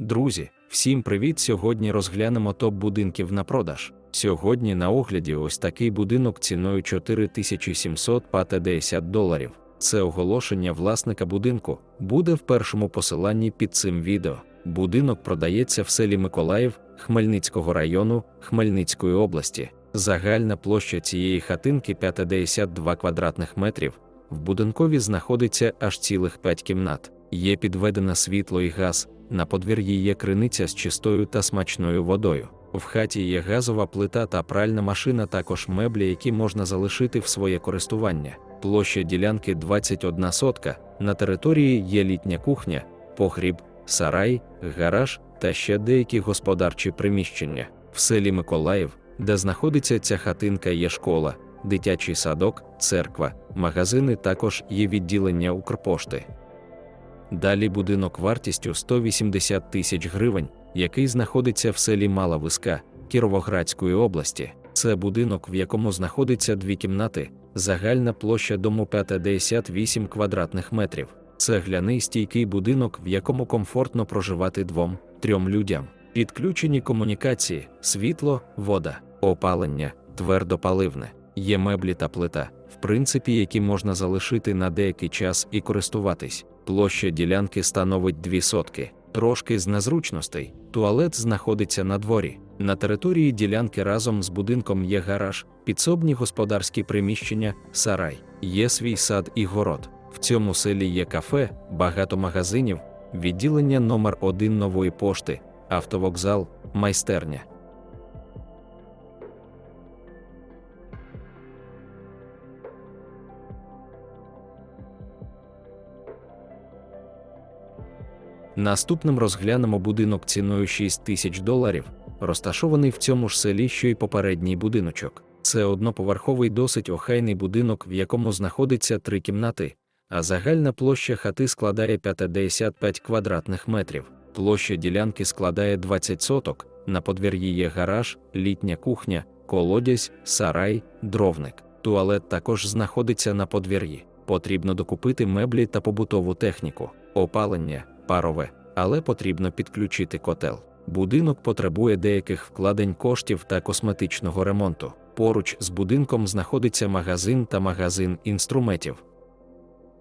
Друзі, всім привіт! Сьогодні розглянемо топ будинків на продаж. Сьогодні на огляді ось такий будинок ціною 4750 доларів. Це оголошення власника будинку буде в першому посиланні під цим відео. Будинок продається в селі Миколаїв Хмельницького району Хмельницької області. Загальна площа цієї хатинки 52 квадратних метрів. В будинкові знаходиться аж цілих 5 кімнат. Є підведено світло і газ. На подвір'ї є криниця з чистою та смачною водою. В хаті є газова плита та пральна машина, також меблі, які можна залишити в своє користування. Площа ділянки 21 сотка. На території є літня кухня, погріб, сарай, гараж та ще деякі господарчі приміщення. В селі Миколаїв, де знаходиться ця хатинка, є школа, дитячий садок, церква, магазини, також є відділення Укрпошти. Далі будинок вартістю 180 тисяч гривень, який знаходиться в селі Мала Виска Кіровоградської області. Це будинок, в якому знаходиться дві кімнати, загальна площа дому 58 квадратних метрів. Цегляний стійкий будинок, в якому комфортно проживати двом трьом людям. Підключені комунікації, світло, вода, опалення, твердопаливне. Є меблі та плита, в принципі, які можна залишити на деякий час і користуватись. Площа ділянки становить 2 сотки. Трошки з незручностей. Туалет знаходиться на дворі. На території ділянки разом з будинком є гараж, підсобні господарські приміщення, сарай, є свій сад і город. В цьому селі є кафе, багато магазинів, відділення номер 1 нової пошти, автовокзал, майстерня. Наступним розглянемо будинок ціною 6 тисяч доларів, розташований в цьому ж селі, що й попередній будиночок. Це одноповерховий досить охайний будинок, в якому знаходиться три кімнати, а загальна площа хати складає 55 квадратних метрів. Площа ділянки складає 20 соток, на подвір'ї є гараж, літня кухня, колодязь, сарай, дровник. Туалет також знаходиться на подвір'ї. Потрібно докупити меблі та побутову техніку, опалення, парове, але потрібно підключити котел. Будинок потребує деяких вкладень коштів та косметичного ремонту. Поруч з будинком знаходиться магазин та магазин інструментів.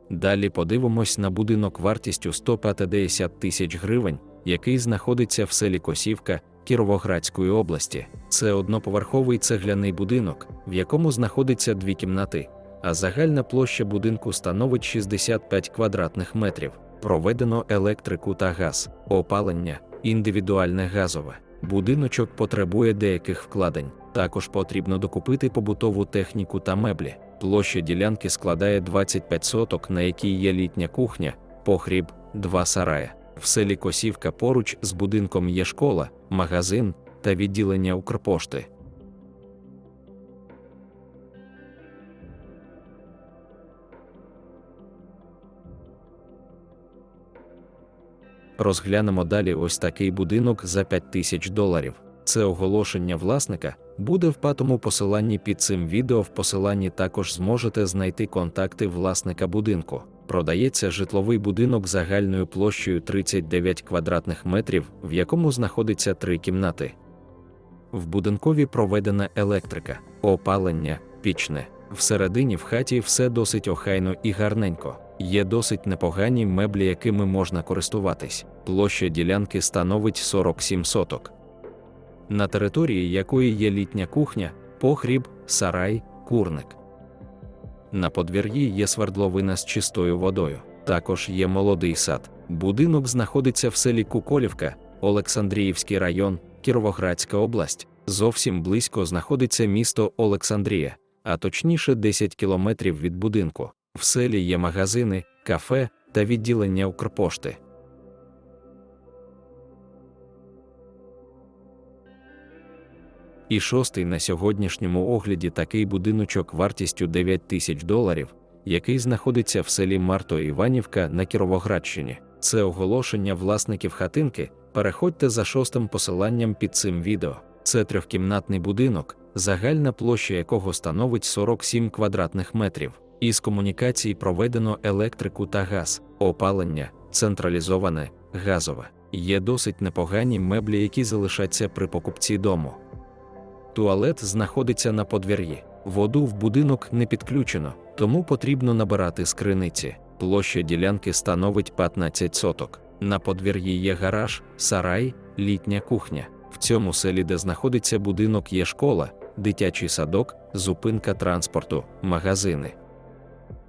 Далі подивимось на будинок вартістю 150 тисяч гривень, який знаходиться в селі Косівка Кіровоградської області. Це одноповерховий цегляний будинок, в якому знаходиться дві кімнати, а загальна площа будинку становить 65 квадратних метрів. Проведено електрику та газ, опалення, індивідуальне газове. Будиночок потребує деяких вкладень. Також потрібно докупити побутову техніку та меблі. Площа ділянки складає 25 соток, на якій є літня кухня, погріб, два сарая. В селі Косівка поруч з будинком є школа, магазин та відділення Укрпошти. Розглянемо далі ось такий будинок за 5 тисяч доларів. Це оголошення власника буде в патому посиланні під цим відео. В посиланні також зможете знайти контакти власника будинку. Продається житловий будинок загальною площею 39 квадратних метрів, в якому знаходиться три кімнати. В будинкові проведена електрика, опалення, пічне. Всередині в хаті все досить охайно і гарненько. Є досить непогані меблі, якими можна користуватись. Площа ділянки становить 47 соток. На території якої є літня кухня, погріб, сарай, курник. На подвір'ї є свердловина з чистою водою. Також є молодий сад. Будинок знаходиться в селі Куколівка, Олександріївський район, Кіровоградська область. Зовсім близько знаходиться місто Олександрія, а точніше 10 кілометрів від будинку. В селі є магазини, кафе та відділення Укрпошти. І шостий на сьогоднішньому огляді такий будиночок вартістю 9 тисяч доларів, який знаходиться в селі Марто Іванівка на Кіровоградщині. Це оголошення власників хатинки. Переходьте за шостим посиланням під цим відео. Це трьохкімнатний будинок, загальна площа якого становить 47 квадратних метрів. Із комунікацій проведено електрику та газ, опалення, централізоване, газове. Є досить непогані меблі, які залишаться при покупці дому. Туалет знаходиться на подвір'ї. Воду в будинок не підключено, тому потрібно набирати з криниці. Площа ділянки становить 15 соток. На подвір'ї є гараж, сарай, літня кухня. В цьому селі, де знаходиться будинок, є школа, дитячий садок, зупинка транспорту, магазини.